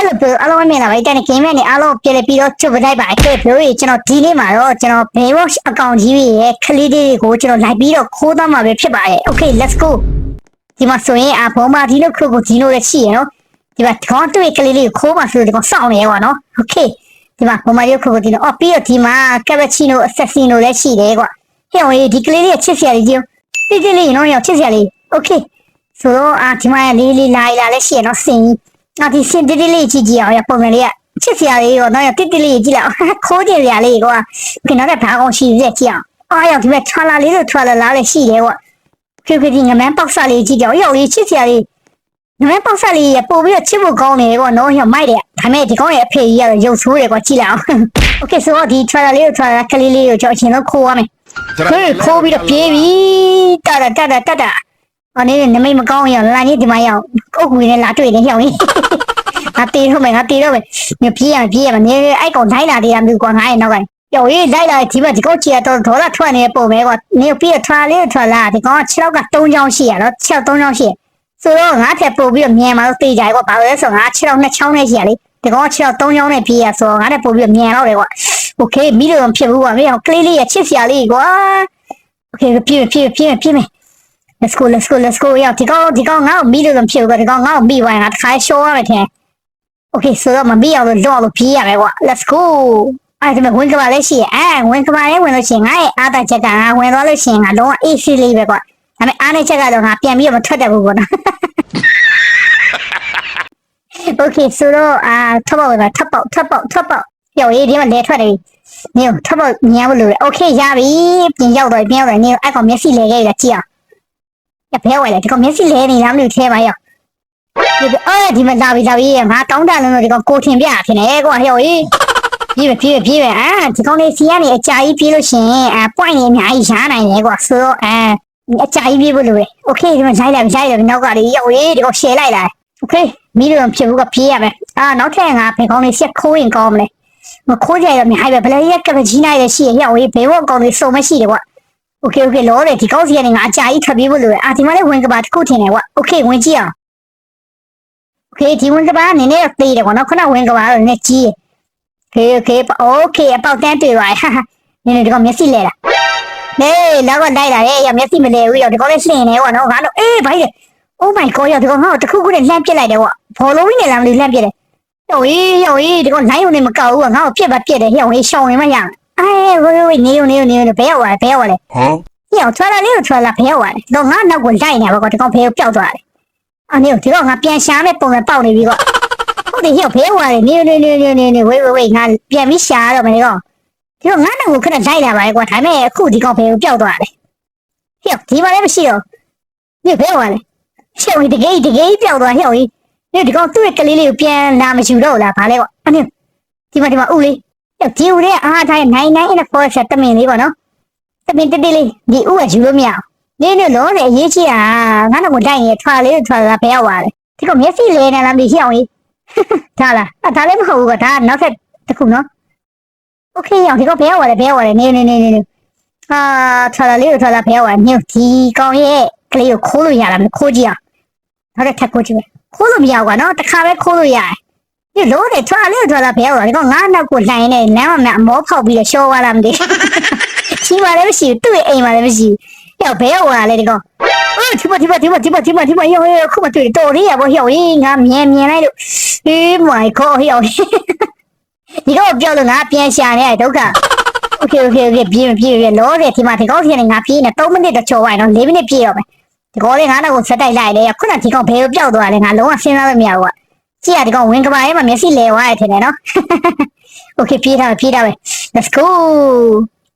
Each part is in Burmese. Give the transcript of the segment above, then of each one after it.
Hello bro အားလုံးမင်္ဂလာပါဒီနေ့ game နဲ့အားလုံးပြန်လည်ပြီးတော့ချုပ်ပလိုက်ပါအဲ့ bro ရေကျွန်တော်ဒီနေ့မှာတော့ကျွန်တော် Baywatch account ကြီးရဲ့ကလေးတွေကိုကျွန်တော်လိုက်ပြီးတော့ခိုးသားမှာပဲဖြစ်ပါတယ် Okay let's go ဒီမှာဆိုရင်အဘောမာဒီလိုခရိုကိုဒီလိုလည်းရှိရနော်ဒီမှာခေါင်းတွေ့ကလေးလေးကိုခိုးပါဆိုတော့ဒီကောင်စောင့်နေရပါနော် Okay ဒီမှာဘောမာဒီလိုခရိုကိုဒီလိုအော်ပြီးတော့ဒီမှာ cappuccino assassin လည်းရှိတယ်ကွာဟဲ့ဟိုဒီကလေးလေးချစ်စရာလေးကြီးတိတိလေးနော်ရောချစ်စရာလေး Okay ဆိုတော့အာဒီမှာလေးလေးလာလာလည်းရှိရနော်စင်ကြီး ငါဒီစင်တိတိလေးကြည့်ကြည့်အောင်ရပုံစံလေးကချစ်စရာလေးရောတော့ရတိတိလေးကြည့်လိုက်အောင်ခိုးကြစရာလေးကွာခင်ဗျားကဘာကောင်ရှိသေးကြည့်အောင်အားရဒီမဲ့ထွာလာလေးတို့ထွာလာလားလည်းရှိတယ်ကွာခေခေဒီငမန်းပေါက်စားလေးကြည့်ကြအောင်ရောက်လေးချစ်စရာလေးငမန်းပေါက်စားလေးရပို့ပြီးတော့ချစ်ဖို့ကောင်းတယ်ကွာနော်ရမိုက်တယ်ဒါမဲ့ဒီကောင်ရဲ့အဖေကြီးကတော့ရုပ်ဆိုးတယ်ကွာကြည့်လိုက်အောင်โอเคဆိုတော့ဒီထွာလာလေးတို့ထွာလာကလေးလေးကိုကျွန်တော်အရင်ဆုံးခိုးရမယ်ဟေးခိုးပြီးတော့ပြေးပြီတတာတတာတတာ အနေနဲ့နမိတ်မကောင်းရလာနေဒီမှာရောက်အုတ်ကူနဲ့လာတွေ့နေရောက်ရင် ငါတေတော့မယ်ငါတေတော့မယ်ညပြေးရပြေးရမနေအဲ့ကောင်လိုက်လာတယ်အမျိုးကွာငါရဲ့နောက်ကယောရေးလိုက်လာဒီဘက်ဒီကောင်ချီတော့ဒေါ်လာထွက်နေပုံပဲကွာနေပြေးထွာလေးထွာလာဒီကောင်6ချောက်က3ချောင်းရှိရတော့6 3ချောင်းရှိဆိုတော့ငါထက်ပို့ပြီးတော့မြန်มาတော့တေးကြကွာဘာလို့လဲဆိုငါ6ချောက်2ချောင်းနဲ့ရှိရလေဒီကောင်6ချောက်3ချောင်းနဲ့ပြေးရဆိုငါထက်ပို့ပြီးတော့မြန်တော့တယ်ကွာโอเคမိလို့မဖြစ်ဘူးကွာမင်းကလေးလေးရချစ်စရာလေးကွာโอเคပြေးပြေးပြေးပြေးမယ် Let's go let's go let's go ရောက်ဒီကောင်ဒီကောင်ငါ့ကိုမိလို့မဖြစ်ဘူးကွာဒီကောင်ငါ့ကိုမိသွားရင်ငါတစ်ခါရှော့ရမယ်ထင် Okay ဆိုတော့မပြီးအောင်လို့လော့လို့ပြေးရမယ်ကွာ Let's go အဲ့ဒါမှဝင်ကပါလဲရှိရဲ့အဲဝင်ကပါလဲဝင်လို့ရှိရင်ငါရဲ့အားတချက်ကငါဝင်သွားလို့ရှိရင်ငါလုံးဝ AC လေးပဲကွာဒါပေမဲ့အားနေချက်ကတော့ငါပြန်ပြီးတော့မထွက်တတ်ဘူးကွာနော် Okay ဆိုတော့အာထပ်ပေါက်ဝင်ပါထပ်ပေါက်ထပ်ပေါက်ထပ်ပေါက်ပြောရေးဒီမှာလဲထွက်နေပြီနေထပ်ပေါက်ညံလို့လို့ Okay ရပြီပြင်ရောက်တော့ပြင်ရောက်တော့နေအဲ့ကောင်မျက်စိလဲခဲ့ရကြည့်အောင် ။လက်ဖဲဝဲလေဒီကောင်မျက်စိလဲနေလားမလို့ထဲပါရောက်။ဒီပြအော်ဒီမှာလာပြီလာပြီငါတောင်းတလို့ဒီကောင်ကိုထင်ပြဖြစ်နေကွာဟဲ့ဟေး။ပြေးပဲပြေးပဲပြေးပဲအာဒီကောင်လေးစီကနေအကြာကြီးပြေးလို့ရှင်အာ point လေးအများကြီးရှားနိုင်တယ်ကွာဆိုတော့အာအကြာကြီးပြေးဖို့လိုပဲ။ Okay ဒီမှာဈိုင်းလိုက်ဈိုင်းလိုက်နောက်ကလေးရောက်ဟေးဒီကောင်ရှယ်လိုက်လာ။ Okay မိလို့ဖြစ်ဘူးကပြေးရမယ်။အာနောက်ထပ်ငါဖေကောင်လေးဆက်ခိုးရင်ကောင်းမလဲ။မခိုးကြရတော့မြင်ဟိုက်ပဲဘလဲရက်ကပကြီးနိုင်လည်းရှိရရောက်ဟေးဘေဝတ်ကောင်လေးစုံမရှိတယ်ကွာ โอเคโอเคလောတယ်ဒီကောင်စီကနေငါအကြာကြီးထွက်ပြေးဖို့လိုတယ်အာဒီမှာလည်းဝင်ကပါတစ်ခုထင်တယ်ကွာโอเคဝင်ကြည့်အောင် โอเคဒီဝင်ကဘာနည်းနည်းသေးတယ်ကွာနော်ခုနဝင်ကဘာတော့နည်းကြီးโอเคโอเคโอเคအပေါက်တန်းတွေ့ပါဟာနည်းနည်းဒီကောင်မျက်စိလဲလားနေလောက်ကလိုက်လာရဲ့ရမျက်စိမလဲဘူးရောဒီကောင်လေးလှင်နေကွာနော်ငါတော့အေးဘိုင်း Oh my god ရဒီကောင်ငါ့ကိုတခုခုနဲ့လှမ်းပစ်လိုက်တယ်ကွာဘောလုံးကြီးနဲ့လားမလို့လှမ်းပစ်တယ်ဟိုရေးဟိုရေးဒီကောင်လိုင်းုံနဲ့မကောက်ဘူးကွာငါ့ကိုပြစ်ပါပြစ်တယ်ဟိုရေးရှောင်းရင်မရအဲဝေးဝေးနေုံနေုံနေုံဘ ယ်ရောက်လာဘယ်ရောက်လာ Huh? ဟိုထွာလာလေးကိုထွာလာဘယ်ရောက်လာတော့ငါနောက်ကိုလိုက်နေပါကွာဒီကောင်ဘယ်ကိုပျောက်သွားတယ်အာနေဒီကောင်ငါပြန်ရှာမဲ့ပုံနဲ့ပေါက်နေပြီကွာဟုတ်တယ်ဟဲ့ဖေးဝါတယ်နေနေနေနေနေနေဝေးဝေးဝေးငါပြန်ပြီးရှာရတော့မယ်ကောဒီတော့ငါနောက်ကိုခဏလိုက်လာပါလေကွာဒါပေမဲ့အခုဒီကောင်ဖေးကိုပျောက်သွားတယ်ဟဲ့ဒီမှာလည်းမရှိတော့ဒီဖေးဝါတယ်ရှေ့ဝင်တကယ်တကယ်ပျောက်သွားဟဲ့ဟိဒီဒီကောင်သူ့ရဲ့ကလေးလေးကိုပြန်လာမယူတော့လားဗာလဲကွာအနည်းဒီမှာဒီမှာဥလေးဟဲ့ ဒီဥရဲ့အားထားရဲ့နိုင်နိုင်နဲ့ပေါ်ဆက်တမင်လေးပေါ့နော်တမင်တက်တက်လေးဒီဥကယူလို့မရအောင်နေနေလို့လေအရေးကြီးတာငါနောက်ကိုလိုက်ရင်ထွာလေးထွာလာဘယ်ရောက်သွားလဲဒီကောင်မျက်စိလဲနေလားမသိဟဲ့ဟိ ဒါလားအဒါလည်းမဟုတ်ဘူးကဒါကနောက်ထပ်တစ်ခုနော်โอเคအောင်ဒီကောင်ဘယ်ရောက်လဲဘယ်ရောက်လဲနေနေနေနေနေအာထွာလာလေးကိုထွာလာဘယ်ရောက်လဲညဒီကောင်ရဲ့ကလေးကိုခိုးလို့ရလားမခိုးကြည့်အောင်နောက်ထပ်ထပ်ခိုးကြည့်မယ်ခိုးလို့မရဘူးကွာနော်တစ်ခါပဲခိုးလို့ရတယ် ဒီလို့တယ်ထွာလေးကိုထွာလာဘယ်ရောက်လဲဒီကောင်ငါနောက်ကိုလှိုင်းနေလမ်းမှာအမောဖောက်ပြီးတော့ရှောသွားလားမသိချင်းပါလည်းမရှိဘူးသူ့ရဲ့အိမ်မှာလည်းမရှိဘူးရောက်ဘယ်ရောက်လာလဲဒီကောင်အော်ဒီမဒီမဒီမဒီမဒီမဒီမရောရောခုမတွေ့တော်လေးရပါဟောင်းငါမြင်မြင်လိုက်လို့ Oh my god ဟေ့အောင်ဒီတော့ပြောလို့ငါပြန်ရှာနေရဒုက္ခ Okay okay okay ပြေးပြေးပြေးလောတယ်ဒီမှာဒီကောက်ဖြစ်နေငါပြေးနေ3မိနစ်တော့ကျော်သွားရင်တော့4မိနစ်ပြေးတော့မယ်ဒီကောလေးငါတော့ကိုဆက်တိုက်လိုက်လေခုနဒီကောင်ဘယ်ကိုပျောက်သွားလဲငါလုံးဝစဉ်းစားလို့မရဘူးကွာ ကြည့်ရဒီကောင်ဝင်ကဘာရဲ့မှာမျက်စိလဲသွားရထင်တယ်နော် Okay ပြေးထားပြေးထားပဲ Let's go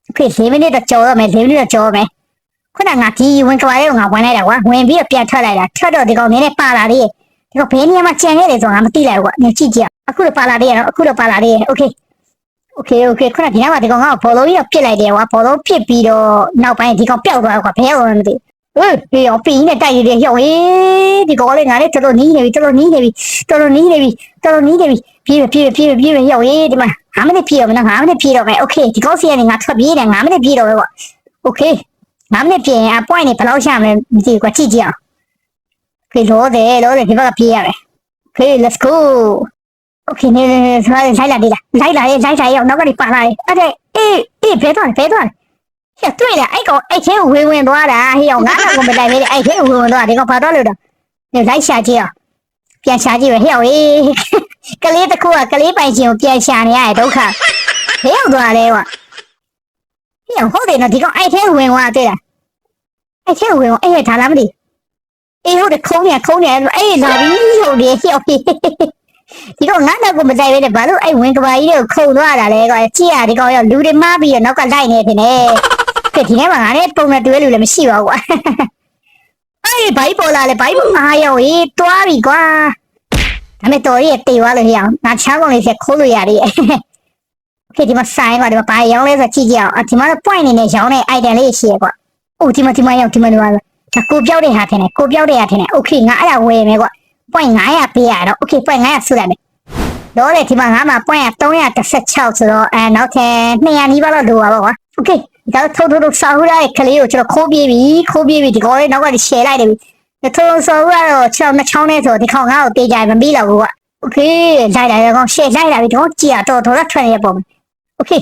Okay 4မိနစ်တော့ကျော်တော့မယ်4မိနစ်တော့ကျော်မယ်ခုနငါဒီဝင်ကဘာရဲ့ကိုငါဝင်လိုက်တာကွာဝင်ပြီးတော့ပြန်ထွက်လိုက်တာထွက်တော့ဒီကောင်နည်းနည်းပါလာသေးတယ်ဒီကဘယ်နေရာမှာကြံခဲ့တယ်ဆိုတော့ငါမသိလိုက်ဘူးကွာ။ညကြည့်ကြည့်။အခုတော့ပါလာတယ်ရနော်။အခုတော့ပါလာတယ်။ Okay ။ Okay okay ခုနကဒီနောက်မှာဒီကောင်ကဘောလုံးကြီးတော့ပြစ်လိုက်တယ်ကွာ။ဘောလုံးပြစ်ပြီးတော့နောက်ပိုင်းဒီကောင်ပျောက်သွားကွာ။ဘယ်ရောက်လဲမသိဘူး။ ဟေးဒီအောင်ပင်းနဲ့တိုက်ရတဲ့ရောက်ဟေးဒီကောင်လေးငါလေးတော်တော်နီးနေပြီတော်တော်နီးနေပြီတော်တော်နီးနေပြီတော်တော်နီးနေပြီပြေးပြေးပြေးပြေးပြေးရောက်ဟေးဒီမှာ5မိနစ်ပြေးတော့မယ်နော်5မိနစ်ပြေးတော့မယ် Okay ဒီကောင်စီကနေငါထွက်ပြေးတယ်5မိနစ်ပြေးတော့မယ်ကွာ Okay 5မိနစ်ပြေးရင်အ point နေဘယ်လောက်ရှာမလဲမသိဘူးကွာကြည့်ကြည့်အောင် Okay လောတယ်လောတယ်ဒီဘက်ကပြေးရမယ် Okay, let's go. โอเคနေနေဆိုလိုက်လိုက်လာဒီလားလိုက်လာရေးလိုက်လာရေးနောက်ကနေပါလာရေးအဲ့ဒါအေးအေးဘဲသွားဘဲသွား ဟဲ့တွေ့လားအဲ့ကောင်အဲ့ချင်းဝင်ဝင်သွားတာဟေ့အောင်ငါကတော့မတိုင်သေးအဲ့ချင်းဝင်ဝင်သွားဒီကောင်ဘာသွားလို့တော့နေလိုက်ရှာကြည့်အောင်ပြန်ရှာကြည့်ပဲဟဲ့အောင်အေးကလေးတစ်ခုကကလေးပိုင်ချင်းကိုပြန်ရှာနေရတဲ့ဒုက္ခဟဲ့အောင်သွားလဲကွာဟဲ့အောင်ဟုတ်တယ်နော်ဒီကောင်အဲ့ချင်းဝင်သွားတွေ့လားအဲ့ချင်းဝင်သွားအေးဒါလားမသိအေးဟုတ်တယ်ခုံးနေခုံးနေအေးလာပြီးဟုတ်တယ်ဟဲ့အောင်ဒီတော့ငါတော့ကိုမတိုက်ပဲနဲ့ဘာလို့အဲ့ဝင်ကဘာကြီးတွေကိုခုံသွားတာလဲကွာကြည့်ရဒီကောင်ရောလူတွေမားပြီးတော့နောက်ကလိုက်နေတယ်နဲ့ ကဲဒီထဲမှာငါနဲ့ပုံနဲ့တွဲလို့လည်းမရှိပါဘူးကွာအေးဘိုက်ပေါ်လာလေဘိုက်ပေါ်အားရောရေးတွားပြီကွာဒါမဲ့တော်ရဲ့တေသွားလို့ရအောင်ငါချားကောင်လေးဆက်ခိုးလို့ရတယ်โอเคဒီမှာဆိုင်ကွာဒီမှာဘာရောင်းလဲဆိုကြည့်ကြအောင်အဒီမှာ point နေနဲ့ရောင်းတဲ့ item လေးရှိရကွာအိုးဒီမှာဒီမှာရောက်ဒီမှာဒီမှာဒါကိုပြောက်တဲ့ဟာထင်တယ်ကိုပြောက်တဲ့ဟာထင်တယ်โอเคငါအဲ့ဒါဝယ်မယ်ကွာ point 900ပေးရတော့ okay point 900ဆုလိုက်မယ်တော့လေဒီမှာငါမှာ point 316ဆိုတော့အဲနောက်ထပ်200နီးပါးတော့လိုပါပါကွာ okay ဒါထိုးထိုးထိုးစာဟူရရဲ့ကလေးကိုကျွန်တော်ခိုးပြေးပြီခိုးပြေးပြီဒီကောင်လေးနောက်ကရှယ်လိုက်တယ်ပြီထိုးထိုးစာဟူရတော့ကျွန်တော်နှစ်ချောင်းနဲ့ဆိုဒီကောင်ငါ့ကိုတေးကြမပြီးတော့ဘူးကွာ okay လိုက်လာရကောင်ရှယ်လိုက်လာပြီဒီကောင်ကြည့်ရတော့တော့ထွက်နေပုံ okay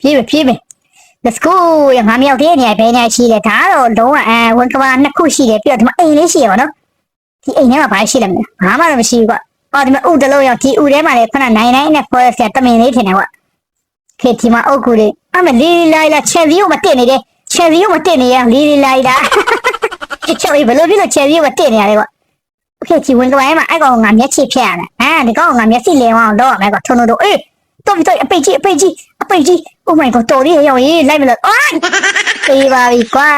ပြေးပြီပြေးပြီ let's go ရငါမြောက်တဲ့နေရာဘယ်နေရာရှိလဲဒါကတော့လုံးဝအဲဝန်ကဘာနှစ်ခုရှိတယ်ပြီးတော့ဒီမှာအိမ်လေးရှိရပါတော့ဒီအိမ်ထဲမှာဘာရှိလဲမလဲဘာမှတော့မရှိဘူးကွာအော်ဒီမှာဥတလုံးရောက်ဒီဥထဲမှာလေခုနနိုင်နိုင်နဲ့ forest ကတမင်လေးထင်တယ်ကွာခေဒီမှာအုတ်ကူလေး အမလီလီလိုက်လာချယ်ဗီကိုမတက်နေတယ်ချယ်ဗီကိုမတက်နေရလီလီလိုက်လာချယ်ဗီဘယ်လိုဖြစ်လို့ချယ်ဗီကိုမတက်နေရလဲကွာโอเคဒီဝင်ကပိုင်းမှာအဲ့ကောင်ငါမျက်ချိဖြတ်ရတယ်အာဒီကောင်ငါမျက်စိလဲအောင်တော့ရမယ်ကွာထုံထုံတော့အေးတော်ပြီတော်အပိတ်ကြီးအပိတ်ကြီးအပိတ်ကြီး oh my god တော်လေးရောက်ရေးလိုက်မလို့အာပြေးပါပြီကွာ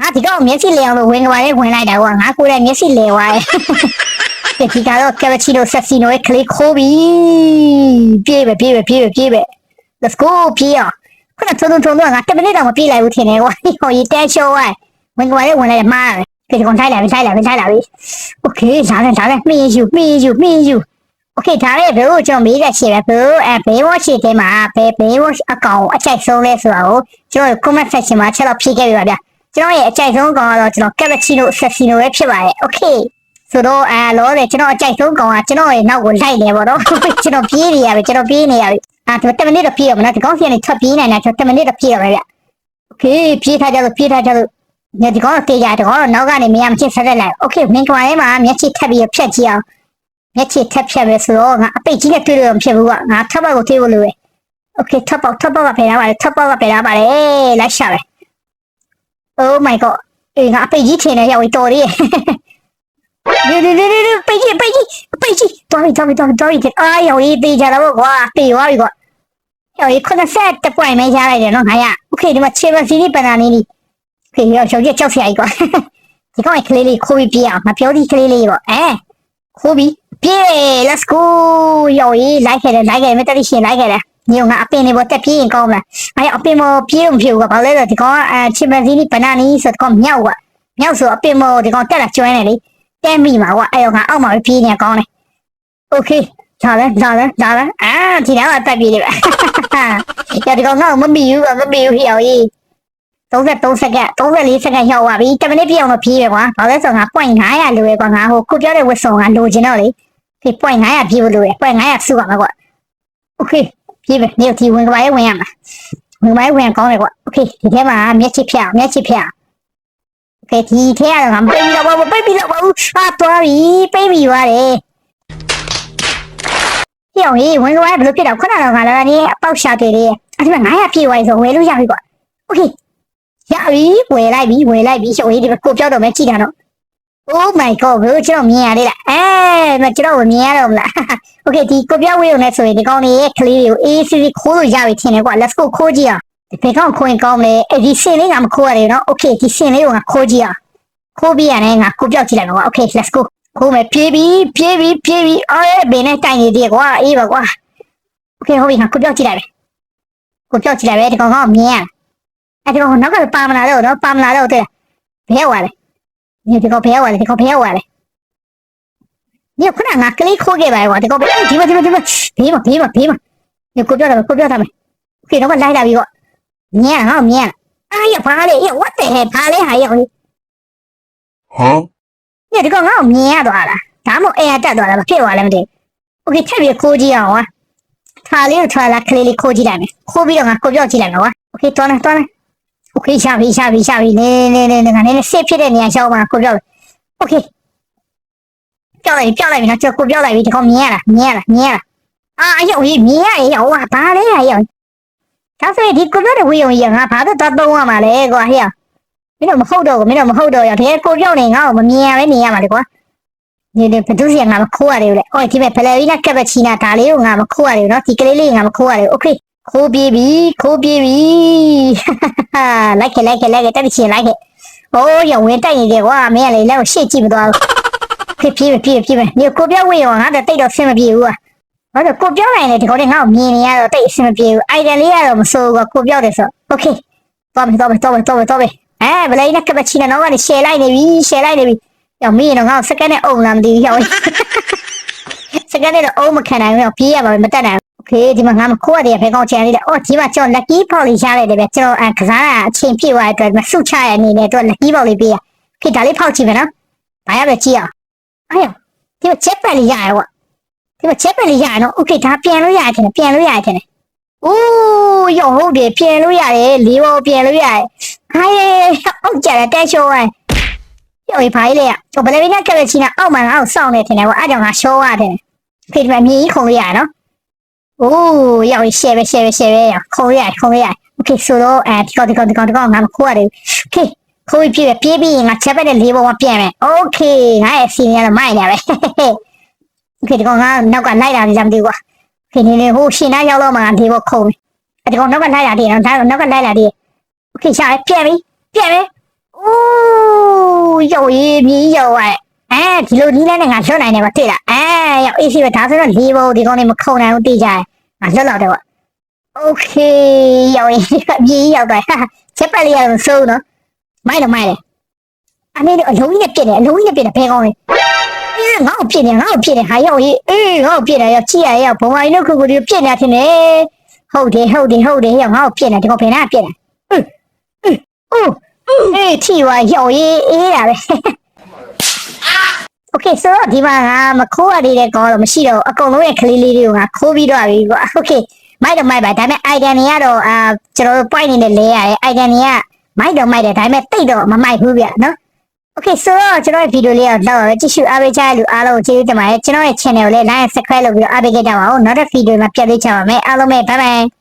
ငါဒီတော့မျက်စိလဲအောင်လို့ဝင်ကပါလေဝင်လိုက်တာကွာငါကိုယ်တိုင်မျက်စိလဲသွားတယ်ဒီကတော့ကယ်ချီနိုဆက်စီနိုရဲ့ကလေးခိုးပြီပြေးပဲပြေးပဲပြေးပဲပြေးပဲ let's go ပြေးအောင်ခုနထုံထုံထုံတော့ငါ10မိနစ်တော့မပြေးလိုက်ဘူးထင်တယ်ကွာဟိုရီတဲရှိုးဝိုင်းဝင်ကပါလေဝင်လိုက်မှားတယ်ဒီကောင်ထိုက်လာပြီထိုက်လာပြီထိုက်လာပြီ okay ဒါလည်းဒါလည်းမင်းယူမင်းယူမင်းယူ okay ဒါလည်းဘယ်လိုကျွန်တော်မေးတဲ့ရှေ့ပဲဘယ်အဲဘေးဝရှေ့ထဲမှာဘယ်ဘေးဝအကောင်အချိုက်ဆုံးလဲဆိုတာကိုကျွန်တော် comment section မှာချက်တော့ဖြေခဲ့ပြပါဗျာကျွန်တော်ရဲ့အကြိုက်ဆုံးကောင်ကတော့ကျွန်တော်ကက်ပချီနိုဆက်စီနိုပဲဖြစ်ပါတယ်။ Okay ဆိုတော့အဲလောတယ်ကျွန်တော်အကြိုက်ဆုံးကောင်ကကျွန်တော်ရဲ့နောက်ကိုလိုက်နေပါတော့ကျွန်တော်ပြေးနေရပြီကျွန်တော်ပြေးနေရပြီ အာဒီ10မိနစ်တော့ပြေးရမလားဒီကောင်စီကနေထွက်ပြေးနိုင်တယ်ကျွန်တော်10မိနစ်တော့ပြေးရမယ်ဗျ။ Okay ပြေးထားကြလို့ပြေးထားကြလို့ညဒီကောင်တေးကြဒီကောင်တော့နောက်ကနေမရမချင်းဆက်ရက်လိုက် Okay မင်းကလေးမှာမျက်ခြေထပ်ပြီးဖြတ်ကြည့်အောင်မျက်ခြေထပ်ဖြတ်မယ်ဆိုတော့ငါအပိတ်ကြီးနဲ့တွေ့လို့မဖြစ်ဘူးကငါထပ်ပေါက်ကိုသေးဖို့လိုတယ် Okay ထပ်ပေါက်ထပ်ပေါက်ကဖယ်ထားပါလေထပ်ပေါက်ကဖယ်ထားပါလေလိုက်ရှာပဲ Oh my god အေးငါအပိတ်ကြီးထင်တယ်ရောက်ပြီတော်လေး ဒီဒီဒီဒီပိတ်ကြီးပိတ်ကြီးပိတ်ကြီးတော်ပြီတော်ပြီတော်ပြီတော်ပြီအာရောက်ရေးတေးကြတော့ကွာတေးသွားပြီကွာရောက်ရေးခုနဆက်တစ်ပွိုင်မဲရလိုက်တယ်နော်ငါရโอเคဒီမှာချေဘစီလေးပန်နာနေပြီโอเคရောက်ရောက်ကြောက်စရာကြီးကွာဒီကောင်ကလေးလေးခိုးပြီးပြေးအောင်မပြောဒီကလေးလေးပေါ့အဲခိုးပြီးပြေး let's go ရောက်ရေးလိုက်ခဲ့တယ်လိုက်ခဲ့တယ်မတတိရှင်လိုက်ခဲ့တယ်ညငါအပင်နေပေါ်တက်ပြေးရင်ကောင်းမလား အဲ့အပင်မပြေးလို့မဖြစ်ဘူးကဘာလဲဆိုတော့ဒီကောင်ကအဲချီမန်စီနီဘနာနီဆိုတော့မြောက်ကမြောက်ဆိုအပင်မဒီကောင်တက်လာကျွမ်းနေလေ တဲမိမှာကွာအဲ့တော့ငါအောက်မှာပြေးနေကောင်းတယ်โอเคလာလဲလာလဲလာလဲအာဒီတော့တက်ပြေးတယ်ရဒီကောင်ကမမီဘူးမမီဘူးဟိအောင်ကြီး33စက္ကန့်34စက္ကန့်ရောက်သွားပြီ10မိနစ်ပြည့်အောင်တော့ပြေးပဲကွာဘာလဲဆိုတော့ငါ point 900လိုပဲကွာငါဟိုကိုပြောတဲ့ဝတ်စုံကလိုချင်တော့လေဒီ point 900ပြေးဖို့လိုတယ် point 900စုပါမှာကွာโอเคပြေးပဲနေဒီဝင်ကပါရဲ့ဝင်ရမှာ ဝင်မိုင်းဝင်ကောင်းတယ်ကွာโอเคဒီထဲမှာမျက်ချိဖြတ်မျက်ချိဖြတ် โอเคဒီထဲကတော့ငါပိတ်ပြီးတော့ဘာပိတ်ပြီးတော့ဘာအာသွားပြီပိတ်ပြီးသွားတယ်ဟေ့အောင်ဟေးဝင်ကွာဘယ်လိုဖြစ်တော့ခုနကတော့ငါလည်းနေအပေါက်ရှာတယ်လေအဲ့ဒီမှာ900ပြည့်သွားပြီဆိုဝယ်လို့ရပြီကွာโอเคရပြီဝယ်လိုက်ပြီဝယ်လိုက်ပြီရှောဟေးဒီကိုပြောတော့မဲကြည့်တာတော့ Oh my god ဘယ်လိုကျွန်တော်မြင်ရလေလားအဲမကျွန်တော်မြင်ရတော့မလား Okay ဒီကိုပြောဝေးုံနဲ့ဆိုရင်ဒီကောင်လေးရဲ့ကလေးတွေကိုအေးစီစီခိုးလို့ရပြီထင်တယ်ကွာ Let's go ခိုးကြည့်အောင် ဒီကောင်ခိုးရင်ကောင်းမလဲအဲ့ဒီစင်လေးကမခိုးရတယ်နော် Okay ဒီစင်လေးကိုငါခိုးကြည့်အောင်ခိုးပြီးရတယ်ငါကိုပြောက်ကြည့်လိုက်မှာကွာ Okay let's go ခိုးမယ်ပြေးပြီးပြေးပြီးပြေးပြီးအော်ဘယ်နဲ့တိုင်နေသေးကွာအေးပါကွာ Okay ဟုတ်ပြီငါကိုပြောက်ကြည့်လိုက်ပဲကိုပြောက်ကြည့်လိုက်ပဲဒီကောင်ကမြင်ရအဲ့ဒီကောင်နောက်ကပါမလာတော့နော်ပါမလာတော့တဲ့ဘယ်သွားလဲဒီကောင်ဘယ်သွားလဲဒီကောင်ဘယ်သွားလဲ 你ခုနငါကလေးခိုးခဲ့ပါကွာဒီကောင်ဒီမဒီမဒီမဘေးမဘေးမဘေးမဒီကိုပြောတာကိုပြောတာမယ်โอเคတော့လိုက်လာပြီကော ညံဟောညံအာရဘာလဲရ what the hell ဘာလဲဟာရဟိ Huh? ညဒီကောင်ငါ့ကိုမြင်ရသွားလားဒါမှမဟုတ်အဲရတက်သွားလားမဖြစ်သွားလည်းမသိ โอเคထပ်ပြီးခိုးကြည့်အောင်ကွာထားလေးကိုထားလာကလေးလေးခိုးကြည့်လိုက်မယ်ခိုးပြီးတော့ငါကိုပြောက်ကြည့်လိုက်မယ်ကွာโอเคတွန်းနေတွန်းနေโอเคရှာပြီရှာပြီရှာပြီနေနေနေနေငါနေစစ်ဖြစ်တဲ့နေရာရှောက်မှာကိုပြောက်โอเคပြောက်လိုက်ပြောက်လိုက်ပြီနော်ကျွန်တော်ကိုပြောက်လိုက်ပြီဒီကောင်မြင်ရလားမြင်ရလားမြင်ရလားအာအယောကြီးမြင်ရရေဟိုဟာဘာလဲအယော ဒါဆိုရင်ဒီကိုပြောက်တဲ့ဝေးုံကြီးကငါဘာတော့သွားသုံးရမှာလဲကွာဟေ့မင်းတို့မဟုတ်တော့ဘူးမင်းတို့မဟုတ်တော့ရတကယ်ကိုပြောက်နေငါ့ကိုမမြင်ရပဲနေရမှာလေကွာဒီဒီဘဒုစီငါမခိုးရတယ်လေ။အော်ဒီမဲ့ဖလေရီနာကပ်ပချီနာဒါလေးကိုငါမခိုးရတယ်နော်။ဒီကလေးလေးငါမခိုးရတယ်။ Okay ခိုးပြေးပြီခိုးပြေးပြီ။လိုက်ခဲ့လိုက်ခဲ့လိုက်ခဲ့တက်ချင်လိုက်ခဲ့။အိုးရဝင်တိုက်နေတယ်ကွာမင်းကလေလက်ကိုရှေ့ကြည့်မသွားဘူး။ဖြစ်ပြေးပြေးပြေးပြေး။ဒီကိုပြောက်ဝေးရောငါတော့တိတ်တော့ဆင်မပြေဘူးကွာ။ ဘာလို့ကိုပြောက်နိုင်လေဒီကောင်လေးငါ့ကိုမြင်နေရတော့တိတ်အဆင်မပြေဘူး။ item လေးကတော့မစိုးဘူးကွာကိုပြောက်တယ်ဆို။ Okay တော့မယ်တော့မယ်တော့မယ်တော့မယ်တော့မယ်။အဲဘလေရီနာကပ်ပချီနာတော့ကနေ share လိုက်နေပြီ share လိုက်နေပြီ။ ရောက်မင်းတော့ငါ့ကိုစကန်နဲ့အုံလားမသိဘူးရောက်စကန်နဲ့တော့အုံမခံနိုင်ဘူးပြေးရပါမယ်မတက်နိုင်ဘူးโอเคဒီမှာငါမခိုးရတယ်ဖဲကောင်းချန်လေးတယ်အော်ဒီမှာကျွန်တော် lucky ball လေးရရတယ်ဗျကျွန်တော်အခစားအချိန်ပြည့်သွားတဲ့အတွက်မဆုချရအနေနဲ့တော့ lucky ball လေးပေးရခေဒါလေးဖောက်ကြည့်မယ်နော်ဘာရပဲကြည့်အောင်အဲ့ဒီမှာချက်ပက်လေးရရကွာ ဒီမှာချက်ပက်လေးရရနော်โอเคဒါပြန်လို့ရတယ်ပြန်လို့ရတယ်အိုးရောဟုတ်တယ်ပြန်လို့ရတယ်လေးဘောပြန်လို့ရတယ်ဟာရေအောက်ကြတယ်တဲရှိုးဝိုင်း ပြောပြီးဘာကြီးလဲ။ကျွန်တော်ဘယ်လိုလဲကက်ချီနာအောက်မှာငါ့ကိုစောင့်နေတယ်ကွာ။အဲ့ကြောင့်ငါရှောရတယ်။ဖေဒီမှာမြေကြီးခုံလို့ရနော်။အိုးရောက်ရှယ်ပဲရှယ်ပဲရှယ်ပဲရောက်ခုံရခုံရ။ Okay ဆိုတော့အဲဒီကောင်ဒီကောင်ဒီကောင်ဒီကောင်ငါမခိုးရတယ်။ Okay ခိုးပြီးပြေးပြေးပြီးငါချက်ပဲတဲ့လေးပေါ်မှာပြန်မယ်။ Okay ငါရဲ့စီနီကတော့မိုက်နေပဲ။ Okay ဒီကောင်ငါနောက်ကလိုက်တာကြမ်းသေးကွာ။ Okay နေနေဟိုရှင်နာရောက်တော့မှဒီဘောခုံမယ်။အဲဒီကောင်နောက်ကလိုက်တာတည်းနော်။ဒါနောက်ကလိုက်တာတည်း။ Okay ရှာပြန်ပြီပြန်ပြီ။ အိုးရောက်ရေးမြည်ရောက်ရဲအဲဒီလိုနီးလိုက်နဲ့ငါလွတ်နိုင်တယ်ကွာတွေ့လားအဲရောက်အေးစီပဲဒါဆိုတော့လေးဘောဒီကောင်နေမခုံနိုင်ဘူးသိကြတယ်ငါလွတ်တော့တယ်ကွာโอเคရောက်ရေးမြည်ရောက်သွားချက်ပတ်လေးရအောင်စိုးနော်မိုက်တော့မိုက်တယ်အနေနဲ့အလုံးကြီးနဲ့ပြစ်တယ်အလုံးကြီးနဲ့ပြစ်တယ်ဘယ်ကောင်းလဲအေး ငါ့ကိုပြစ်နေငါ့ကိုပြစ်နေဟာရောက်ရေးအေးငါ့ကိုပြစ်နေရောက်ကြည့်ရရောက်ဘုံမကြီးတို့ခုခုဒီပြစ်နေတယ်နေဟုတ်တယ်ဟုတ်တယ်ဟုတ်တယ်ရောက်ငါ့ကိုပြစ်နေဒီကောင်ဘယ်နာပြစ်နေအင်းအင်းအိုး အေးထီဝါရောက်ရေးအေးတာပဲโอเคဆိုတော့ဒီမှာငါမခိုးရသေးတဲ့ကောတော့မရှိတော့ဘူးအကုန်လုံးရဲ့ကလေးလေးတွေကိုငါခိုးပြီးတော့ပြီကွာโอเคမိုက်တော့မိုက်ပါဒါပေမဲ့ item တွေကတော့အာကျွန်တော်တို့ point နေနဲ့လဲရတယ် item တွေကမိုက်တော့မိုက်တယ်ဒါပေမဲ့တိတ်တော့မမိုက်ဘူးဗျနော် Okay ဆိုတော့ကျွန်တော်ရဲ့ဗီဒီယိုလေးကိုတော့ကြည့်ရှုအားပေးကြတဲ့လူအားလုံးကိုကျေးဇူးတင်ပါတယ်ကျွန်တော်ရဲ့ channel ကိုလည်း like and subscribe လုပ်ပြီးတော့အားပေးကြကြပါဦးနောက်တဲ့ဗီဒီယိုမှာပြန်လေးချပါမယ်အားလုံးပဲ bye bye